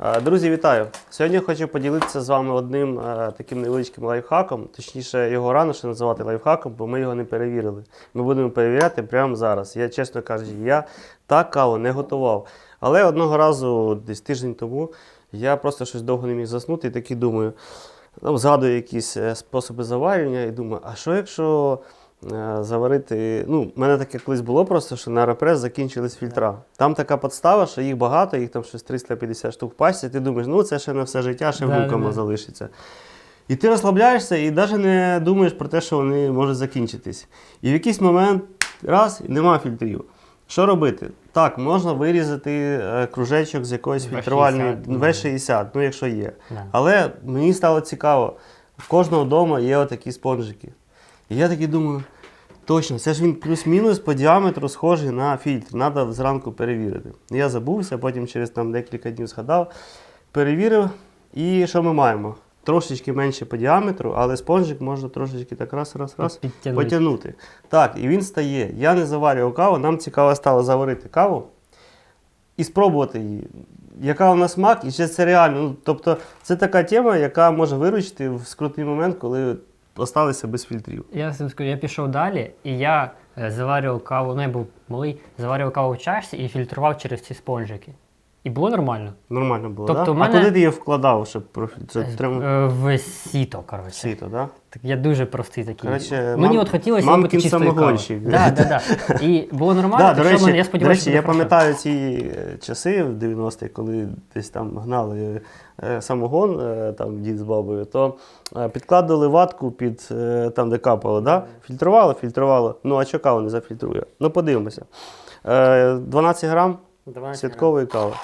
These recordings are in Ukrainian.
Е, Друзі, вітаю! Сьогодні хочу поділитися з вами одним е, таким невеличким лайфхаком. Точніше, його рано ще називати лайфхаком, бо ми його не перевірили. Ми будемо перевіряти прямо зараз. Я, чесно кажучи, я так каву не готував. Але одного разу, десь тиждень тому, я просто щось довго не міг заснути і такий думаю, там згадую якісь е, способи заварювання і думаю, а що якщо заварити. Ну, в мене таке колись було просто, що на репрес закінчились фільтра. Там така подстава, що їх багато, їх там щось 350 штук в пачці. Ти думаєш, ну це ще на все життя, ще Да, внукам да, да. залишиться. І ти розслабляєшся і навіть не думаєш про те, що вони можуть закінчитись. І в якийсь момент раз і нема фільтрів. Що робити? Так, можна вирізати е, кружечок з якоїсь фільтрувальної ну. В60, ну якщо є. Да. Але мені стало цікаво, в кожного вдома є отакі спонжики. І я такий думаю, точно, це ж він плюс-мінус по діаметру схожий на фільтр. Треба зранку перевірити. Я забувся, потім через там декілька днів згадав, перевірив. І що ми маємо? Трошечки менше по діаметру, але спонжик можна трошечки так раз, раз, раз Підтягнути. потягнути. Так, і він стає. Я не заварював каву, нам цікаво стало заварити каву і спробувати її. Яка вона смак, і чи це реально. Ну, тобто, це така тема, яка може виручити в скрутний момент, коли осталися без фільтрів. Я скажу, я пішов далі, і я е, заварював каву, ну я був малий, заварював каву в чашці і фільтрував через ці спонжики. І було нормально. Нормально було, Тобто да? мене- А куди ти її вкладав, щоб це тримав Е, В сіто, коротше. сіто, да? Так я дуже простий такий. Коротше, Мені мам- от хотілося мамкін самогонщик. Да, да, да. І було нормально, Да, так до речі, мене, я до речі, я пам'ятаю ці е, часи в 90-ті, коли десь там гнали е, самогон там дід з бабою, то підкладали ватку під там, де капало, да? фільтрувало, фільтрувало. Ну а що кава не зафільтрує? Ну подивимося. Е, 12 грам Давай, святкової кави.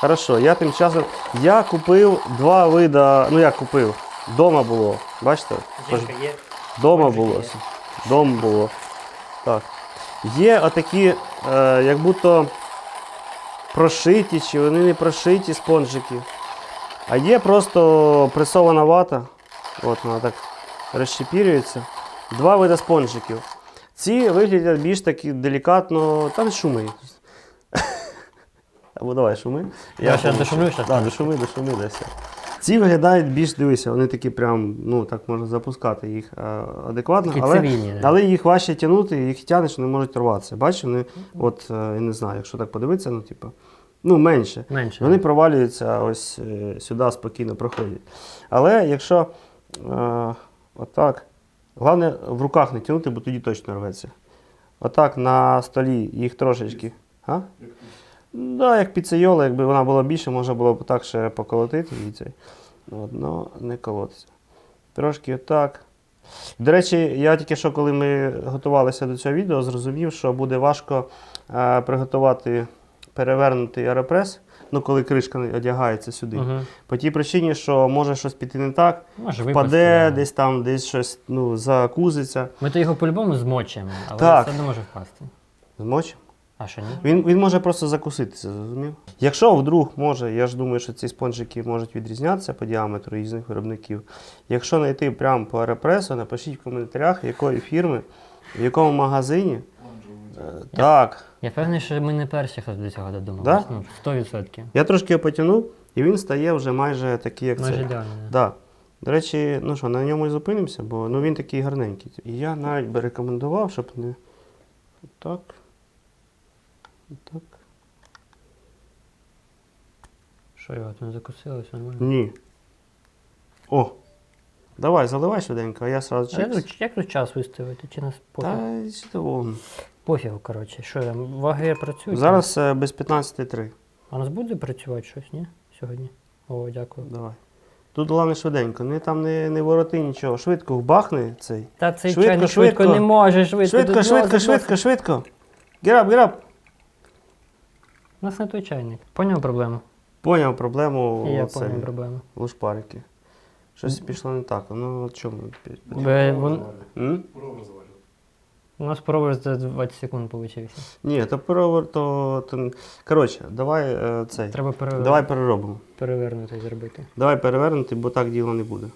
Хорошо, я тим часом. Я купив два вида. Ну як купив? Дома було. Бачите? Жінка є. Дома Отже, було. є. Дома було. Так. Є отакі, е, як будто прошиті, чи вони не прошиті спонжики. А є просто пресована вата. От вона так розщепірюється. Два види спонжиків. Ці виглядять більш такі делікатно. Там шуми. Або давай шуми. Я ще дошумлю щас. Так, дошуми, дошуми, десь. Ці виглядають більш дивися, вони такі прям, ну так можна запускати їх е, адекватно, Такі але, цивільні, але їх важче тягнути, їх тянеш, вони можуть рватися. Бачиш, вони, от е, я не знаю, якщо так подивитися, ну типу, ну менше. Менше. Вони провалюються ось е, сюди спокійно проходять. Але якщо е, отак, головне в руках не тягнути, бо тоді точно рветься. Отак на столі їх трошечки. А? Да, як піцейола, якби вона була більше, можна було б так ще поколотити і цей. Ну, не колотиться. Трошки отак. До речі, я тільки що, коли ми готувалися до цього відео, зрозумів, що буде важко е, приготувати перевернутий аеропрес, ну коли кришка одягається сюди. Угу. По тій причині, що може щось піти не так, Може, впаде, випасти, да. десь там, десь щось ну, закузиться. Ми то його по-любому змочуємо, але Так. все одно може впасти. Змочимо. А що ні? Він, він може просто закуситися, зрозумів? Якщо вдруг може, я ж думаю, що ці спонжики можуть відрізнятися по діаметру різних виробників. Якщо знайти прямо по аеропресу, напишіть в коментарях, якої фірми, в якому магазині. Е, Так. Я впевнений, що ми не перші, хто до цього додумав. Да? Ну, 100%. Я трошки його потягнув, і він стає вже майже такий, як Майже ідеально. Да. Да. До речі, ну що, на ньому і зупинимося, бо ну, він такий гарненький. І я навіть би рекомендував, щоб не. Так. Так. Що його там закусилось, нормально. Ні. О! Давай, заливай швиденько, а я сразу А тут- як тут час виставити? Чи нас пофіг? Та що вон. Пофігу, коротше. Що там, ваги працюють? Зараз е, без 15.3. А у нас буде працювати щось, ні? Сьогодні? О, дякую. Давай. Тут головне швиденько. Не там не, не вороти нічого. Швидко вбахни цей. Та цей Швидко, чайник швидко, швидко. не може, швидко. Швидко, швидко, швидко, швидко. Гераб, гераб. У нас не той чайник. Поняв проблему? Поняв проблему І я оце, поняв проблему. лушпарики. Щось пішло не так. Ну, чому? Бе, вон... М? У нас провер за 20 секунд получився. Ні, то провер, то, то... Коротше, давай е, цей. Треба пере... Давай переробимо. перевернути зробити. Давай перевернути, бо так діло не буде.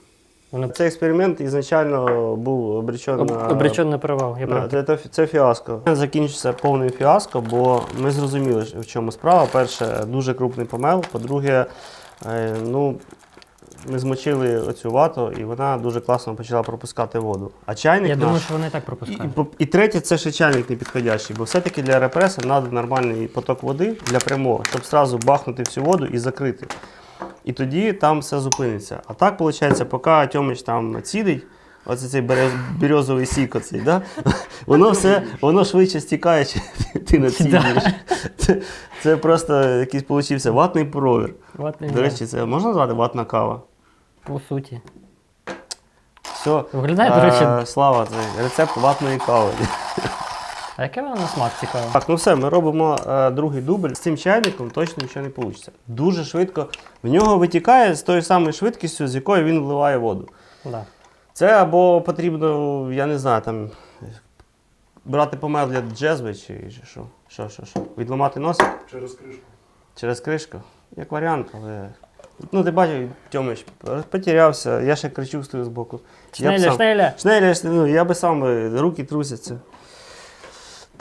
Воно Цей експеримент ізначально був обречений об, на обречен на провал. Я На, це, це, фіаско. Закінчиться повним фіаско, бо ми зрозуміли, в чому справа. Перше, дуже крупний помел. По-друге, е, ну, ми змочили оцю вату, і вона дуже класно почала пропускати воду. А чайник Я наш. думаю, що вони так І, і, і третє, це ще чайник не підходящий, бо все-таки для репреса треба нормальний поток води для прямого, щоб зразу бахнути всю воду і закрити. І тоді там все зупиниться. А так, виходить, поки Тьомич там цідить, оце цей берез, березовий сік, оцей, да? воно все воно швидше стікає, чи ти націдуєш. Це, це просто якийсь получився ватний провір. Ватний До речі, це можна назвати ватна кава? По суті. Все. Виглядає, до речі, Слава, це рецепт ватної кави. А яке воно на смак цікаве? Так, ну все, ми робимо е, другий дубль. З цим чайником точно нічого не вийде. Дуже швидко. В нього витікає з тою самою швидкістю, з якою він вливає воду. Да. Це або потрібно, я не знаю, там брати помел для джезви чи, що. Що, що, що? Відламати носик Через кришку. через кришку. Як варіант, але. Ну, ти бачив, Тьомич потерявся, я ще кричу стою з боку. Я б Шнеля, сам- шнеля! Шнеля, шнеля, ну, я би сам е, руки трусяться.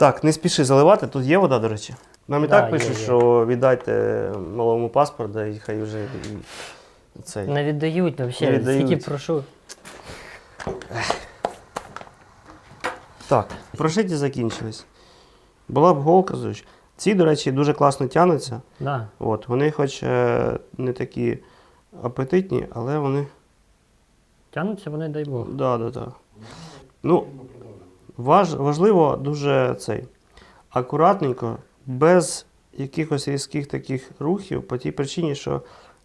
Так, не спіши заливати, тут є вода, до речі. Нам і Да, так є, пишуть, є. що віддайте малому паспорт, да, і хай вже і, цей. Не віддають Не взагалі, віддають. скільки прошу. Так, прошиті закінчились. Була б голка, звич. Ці, до речі, дуже класно тянуться. Да. От, вони хоч е, не такі апетитні, але вони. Тянуться вони, дай Бог. Да, да, да. Ну, важ, важливо дуже цей. Акуратненько, без якихось різких таких рухів, по тій причині, що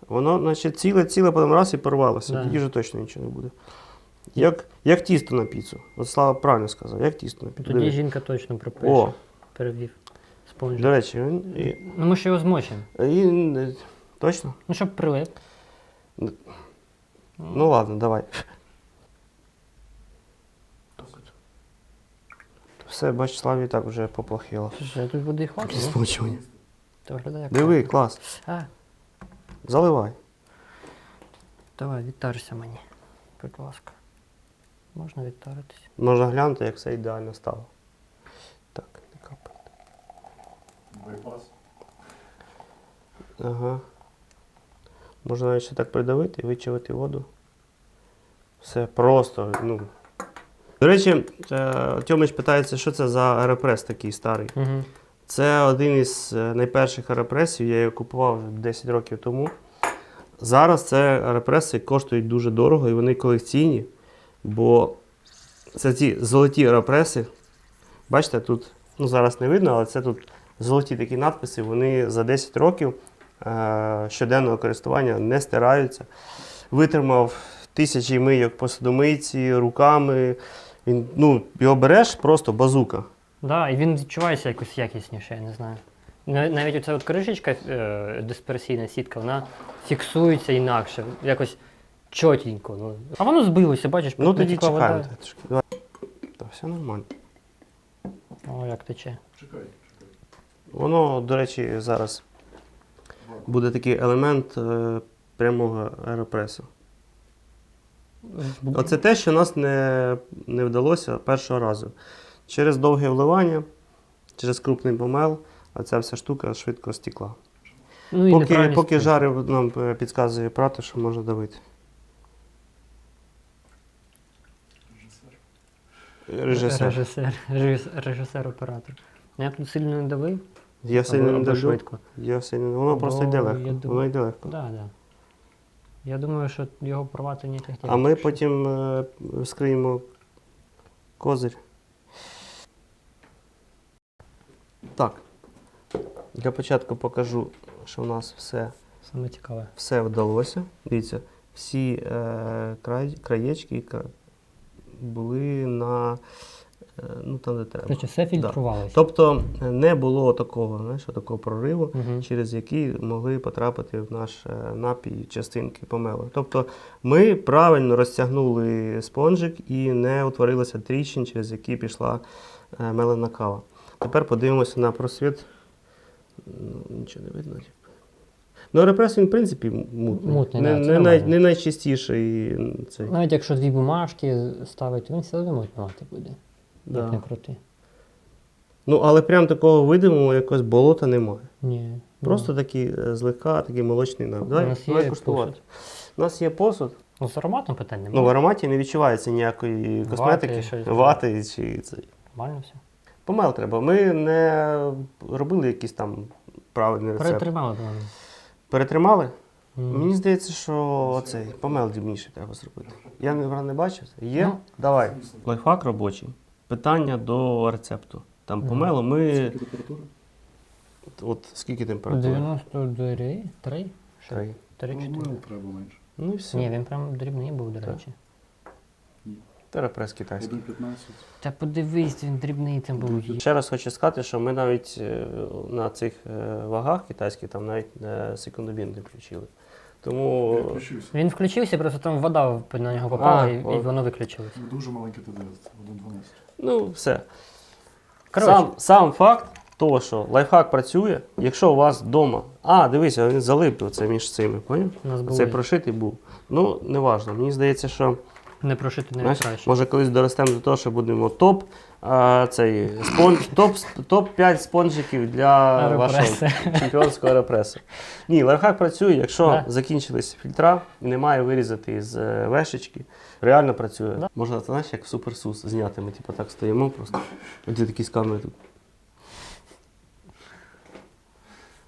воно, наче ціле-ціле потім раз і порвалося. Да. Тоді вже точно нічого не буде. Як, як тісто на піцу. От Слава правильно сказав, як тісто на піцу. Тоді Диви. жінка точно пропише. О, Перевів. Спонж. до речі, він. І, Ну ми ще його змочимо. і, точно? Ну, щоб прилип. Ну ладно, давай. Все, бач, Славі так вже поплохіло. Слушай, тут води хватить? Спочування. Виглядає як Диви, клас. А, Заливай. давай, відтарся мені. Будь ласка. Можна відтаритись. Можна глянути, як все ідеально стало. Так, не капає. Байпас. Ага. Можна навіть ще так придавити і вичавити воду. Все просто. Ну. До речі, е, Тьомич питається, що це за аеропрес такий старий. Угу. Це один із е, найперших аеропресів, я його купував вже 10 років тому. Зараз це аеропреси коштують дуже дорого і вони колекційні, бо це ці золоті аеропреси. Бачите, тут ну, зараз не видно, але це тут золоті такі надписи, вони за 10 років е, щоденного користування не стираються. Витримав тисячі мийок посудомийці, руками. Він, ну, його береш просто базука. Да, і він відчувається якось якісніше, я не знаю. Навіть оця от кришечка е, дисперсійна сітка, вона фіксується інакше, якось чотенько. Ну. А воно збилося, бачиш, Ну тоді чекаємо. вода. Давай. Та все нормально. О, як тече. Чекай, чекай. Воно, до речі, зараз буде такий елемент е, прямого аеропресу. Оце те, що нас не, не вдалося першого разу. Через довге вливання, через крупний помел, оця вся штука швидко стікла. Ну, і Поки, поки жарив, нам е, підказує прати, що можна давити. Режисер. Режисер. Режисер. Режисер, оператор. Я тут сильно не давив, Я сильно не або швидко. Я сильно. Воно просто йде легко. думаю- Воно йде легко. Да, да. Я думаю, що його порвати ніяких А ми потім е, вскриємо козир. Так. Для початку покажу, що у нас все, Саме цікаве. все вдалося. Дивіться, всі е, край, краєчки були на ну, там, де треба. Короче, все фільтрувалося. Тобто е, не було такого, знаєш, такого прориву, Мгм. через який могли потрапити в наш е, напій частинки помелу. Тобто ми правильно розтягнули спонжик і не утворилося тріщин, через які пішла е, мелена кава. Тепер подивимося на просвіт. Ну, Нічого не видно. Ну, аеропрес він, в принципі, мутний. Мутний, не, да, не, най, не найчастіший цей. Навіть якщо дві бумажки ставити, він все одно мутнувати буде. Да. Як не крути. Ну, але прям такого видимого якогось болота немає. Ні. Просто такий е, злегка, такий молочний напій. Давай, нас давай є куштувати. посуд. У нас є посуд. Ну, з ароматом питань немає. Ну, в ароматі не відчувається ніякої косметики, щось. вати чи цей. Нормально все. Помел треба. Ми не робили якийсь там правильний рецепт. Перетримали, по-моєму. Перетримали? М. Мені здається, що оцей помел дрібніше треба зробити. Я не, не бачив. Є? Ну. Давай. Лайфхак робочий. Питання до рецепту. Там помело ми. Скільки температури? От скільки температури? 93? 3? Три. 3 Ну, 4 мил треба менше. Ну і все. Ні, він прям дрібний був, до Так. речі. Терапрес китайський. 1,15. Та подивись, він дрібний там був. Ще раз хочу сказати, що ми навіть е, на цих е, вагах китайських там навіть е, секундобін не включили. Тому Я включився. Він включився, просто там вода на нього попала А, і, і воно виключилось. Дуже маленький ТДС, 1,12. Ну все. Коротше. Сам, сам факт того, що лайфхак працює, якщо у вас вдома. А, дивися, він залип оце між цими, поняв? Був прошитий був. Ну, не важно. Мені здається, що не прошити не краще. може колись доростемо до того, що будемо топ, а, цей, спон, топ, топ-5 спонжиків для вашого чемпіонського аеропресу. Ні, лайфхак працює, якщо Да. закінчились фільтра і немає вирізати із е, вешечки, реально працює. Да. Можна, це, знаєш, як в суперсус зняти. Ми типу, так стоїмо просто. Оті такі з камери тут.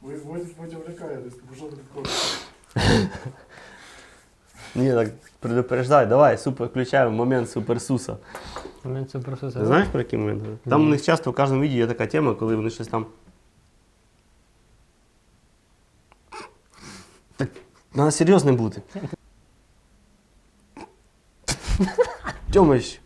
Ви Водя Водя влякаєтесь, тому що Ні, так предупреждай, давай, супер, включаємо момент суперсуса. Момент суперсуса. Ти знаєш про який момент? Там Ні. у них часто в кожному відео є така тема, коли вони щось там. Так, треба серйозним бути. Тьомич,